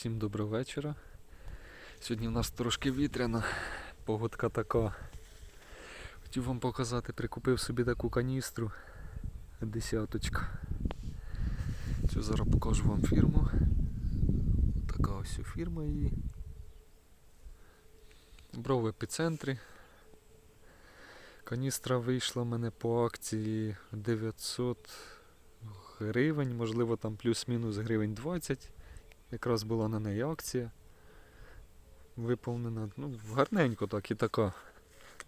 Всім доброго вечора. Сьогодні в нас трошки вітряна, погодка така. Хотів вам показати, прикупив собі таку каністру. Десяточка. Цю зараз покажу вам фірму. Така ось фірма її. Брав в епіцентрі. Каністра вийшла в мене по акції 900 гривень, можливо там плюс-мінус гривень 20. Якраз була на неї акція. Виповнена, ну, гарненько так і така.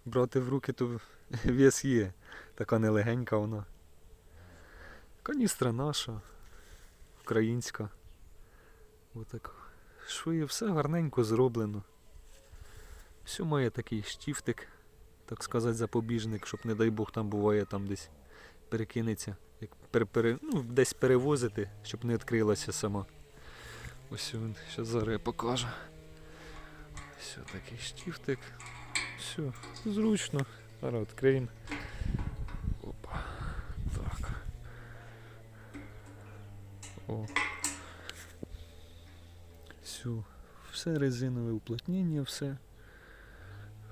Брати в руки, то вес є. Така нелегенька вона. Каністра наша, українська. Отак. Швиє, все гарненько зроблено. Все має такий штіфтик, так сказати, запобіжник, щоб, не дай Бог, там буває там десь перекинеться. Як пере, пере, ну, десь перевозити, щоб не відкрилася сама. Ось він, зараз я покажу. Все, такий штіфтик. Все, зручно. Зараз відкриємо. Опа. Так. О. Все. Все резинове уплотнення, все.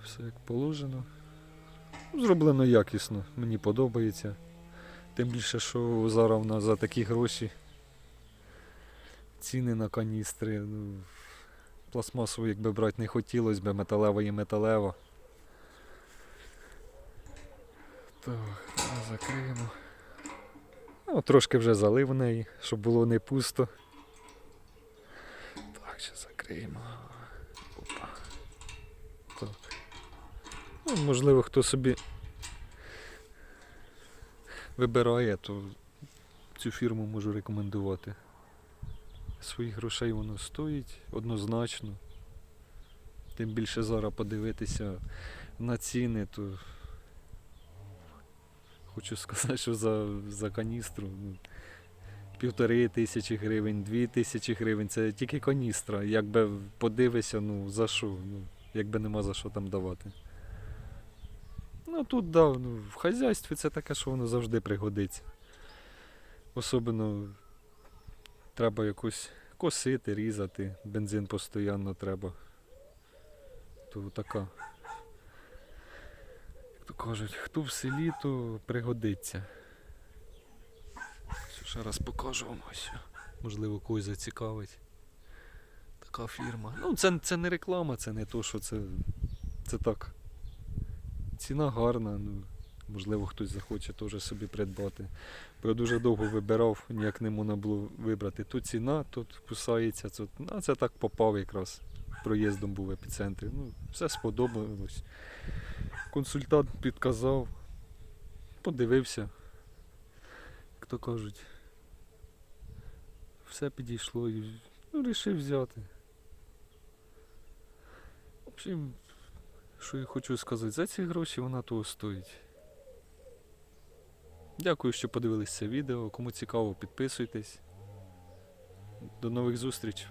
Все як положено. Зроблено якісно, мені подобається. Тим більше, що зараз в нас за такі гроші ціни на каністри. Ну, пластмасову, якби брати не хотілося б, металева є металева. Так, закриємо. Ну, трошки вже залив в неї, щоб було не пусто. Так, ще закриємо. Опа. Так. Ну, можливо, хто собі вибирає, то цю фірму можу рекомендувати. Своїх грошей воно стоїть однозначно. Тим більше зараз подивитися на ціни, то хочу сказати, що за, за каністру ну, півтори тисячі гривень, дві тисячі гривень це тільки каністра. Якби подивися, ну за що, ну, якби нема за що там давати. Ну тут да, ну, в хазяйстві це таке, що воно завжди пригодиться. Особливо треба якось косити, різати, бензин постійно треба. То така. Як то кажуть, хто в селі, то пригодиться. Ще раз покажу вам ось. Можливо, когось зацікавить. Така фірма. Ну, це, це не реклама, це не то, що це. Це так. Ціна гарна, ну, можливо, хтось захоче теж собі придбати. Бо я дуже довго вибирав, ніяк не можна було вибрати. Тут ціна, тут кусається, тут. А це так попав якраз. Проїздом був в епіцентрі. Ну, все сподобалось. Консультант підказав, подивився. Як то кажуть, все підійшло і ну, вирішив взяти. В общем, що я хочу сказати, за ці гроші вона того стоїть. Дякую, що подивилися це відео. Кому цікаво, підписуйтесь. До нових зустрічей.